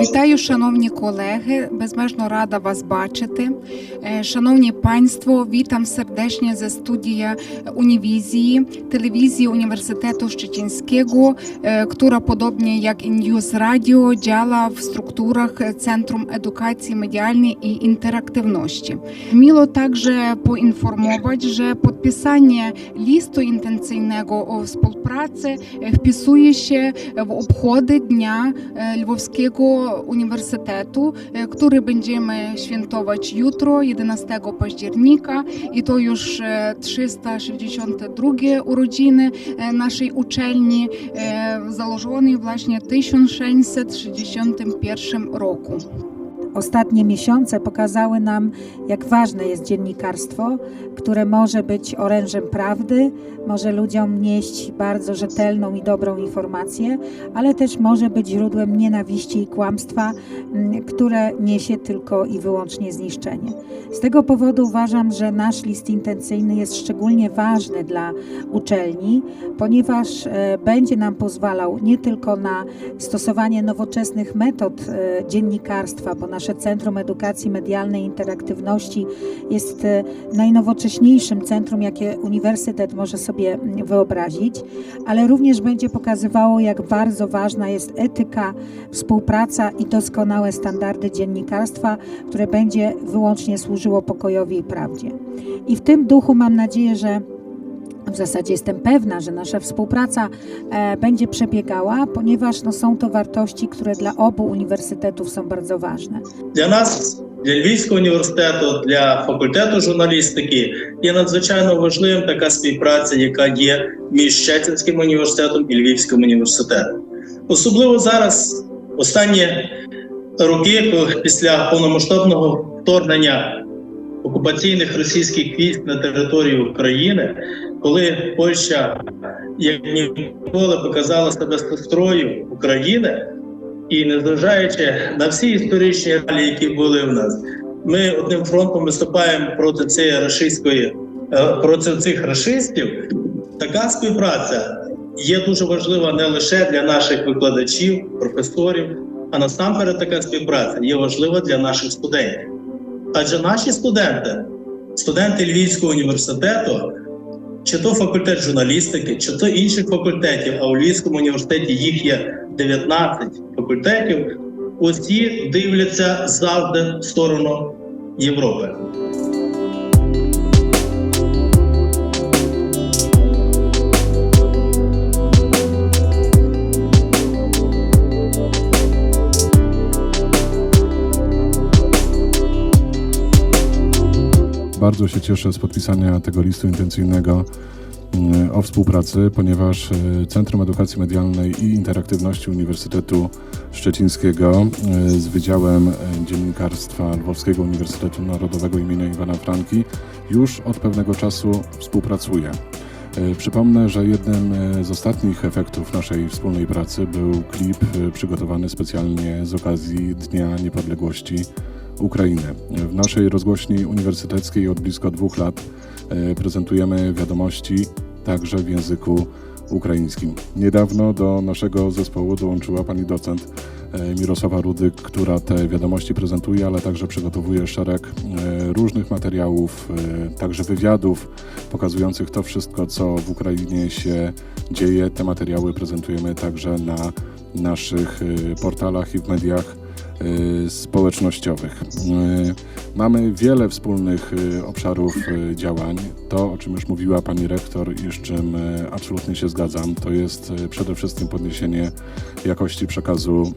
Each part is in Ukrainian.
Вітаю, шановні колеги. Безмежно рада вас бачити. Е, Шановні панство, witam serdecznie ze studia Uniwizji, telewizji Uniwersytetu Szczecińskiego, e, która podobnie jak i News Radio działa w strukturach Centrum Edukacji Medialnej i Interaktywności. Miło także poinformować, że podpisanie listu intencyjnego o współpracy e, wpisuje się w e, Uniwersytetu, e, który będziemy świętować jutro, 11 października i to już e, 362 urodziny e, naszej uczelni, e, założonej właśnie w 1661 roku. Ostatnie miesiące pokazały nam, jak ważne jest dziennikarstwo, które może być orężem prawdy, może ludziom nieść bardzo rzetelną i dobrą informację, ale też może być źródłem nienawiści i kłamstwa, mm, które niesie tylko i wyłącznie zniszczenie. Z tego powodu uważam, że nasz list intencyjny jest szczególnie ważny dla uczelni, ponieważ e, będzie nam pozwalał nie tylko na stosowanie nowoczesnych metod e, dziennikarstwa, bo nasze Centrum Edukacji Medialnej i Interaktywności jest e, najnowocześniejszym centrum, jakie uniwersytet może sobie mm, wyobrazić, ale również będzie pokazywało, jak bardzo ważna jest etyka, współpraca i doskonałe standardy dziennikarstwa, które będzie wyłącznie służyło pokojowi i prawdzie. I w tym duchu mam nadzieję, że w zasadzie jestem pewna, że nasza współpraca e, będzie przebiegała, ponieważ no, są to wartości, które dla obu uniwersytetów są bardzo ważne. Для нас, для Львівського університету, для факультету журналістики є надзвичайно важливим така співпраця, яка є між Щецинським університетом і Львівським університетом. Особливо зараз, останні роки, після повномасштабного вторгнення окупаційних російських військ на територію України, коли Польща як ніколи показала себе сестрою України. І незважаючи на всі історичні реалії, які були в нас, ми одним фронтом виступаємо проти цієї рашистської, е, проти цих рашистів. Така співпраця є дуже важлива не лише для наших викладачів, професорів, а насамперед така співпраця є важлива для наших студентів. Адже наші студенти, студенти Львівського університету, чи то факультет журналістики, чи то інших факультетів, а у Львівському університеті їх є 19 факультетів, усі дивляться завжди в сторону Європи. Bardzo się cieszę z podpisania tego listu intencyjnego mm, o współpracy, ponieważ e, Centrum Edukacji Medialnej i Interaktywności Uniwersytetu Szczecińskiego e, z Wydziałem e, Dziennikarstwa Lwowskiego Uniwersytetu Narodowego imienia Iwana Franki już od pewnego czasu współpracuje. Przypomnę, że jednym z ostatnich efektów naszej wspólnej pracy był klip przygotowany specjalnie z okazji Dnia Niepodległości Ukrainy. W naszej rozgłośni uniwersyteckiej od blisko dwóch lat e, prezentujemy wiadomości także w języku ukraińskim. Niedawno do naszego zespołu dołączyła pani docent e, Mirosława Rudyk, która te wiadomości prezentuje, ale także przygotowuje szereg e, różnych materiałów, także wywiadów pokazujących to wszystko, co w Ukrainie się dzieje. Te materiały prezentujemy także na naszych portalach i w mediach Y, społecznościowych. Y, mamy wiele wspólnych y, obszarów działań. To, o czym już mówiła pani rektor i z czym absolutnie się zgadzam, to jest przede wszystkim podniesienie jakości przekazu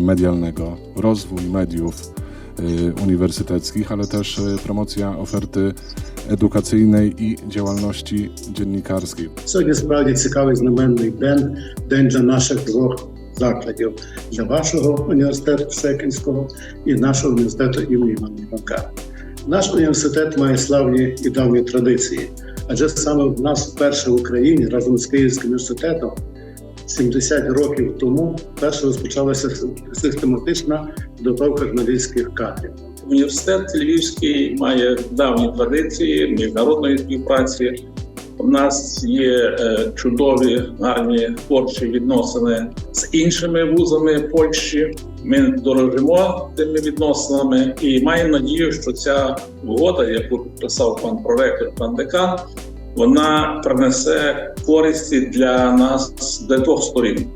medialnego, rozwój mediów uniwersyteckich, ale też promocja oferty edukacyjnej i działalności dziennikarskiej. Co jest bardzo ciekawy, znamienny dzień, dzień dla naszych dwóch закладів для вашого університету Секінського і нашого університету імені Івана Наш університет має славні і давні традиції, адже саме в нас вперше в Україні разом з Київським університетом 70 років тому вперше розпочалася систематична підготовка журналістських кадрів. Університет Львівський має давні традиції міжнародної співпраці. У нас є е, чудові гарні творчі відносини з іншими вузами Польщі. Ми дорожимо тими відносинами і маємо надію, що ця угода, яку підписав пан проректор, пан декан, вона принесе користі для нас для двох сторін.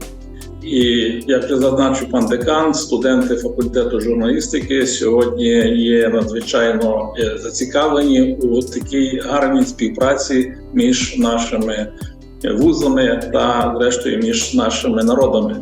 І як зазначив пан декан, студенти факультету журналістики сьогодні є надзвичайно е, зацікавлені у такій гарній співпраці між нашими вузами та, зрештою, між нашими народами.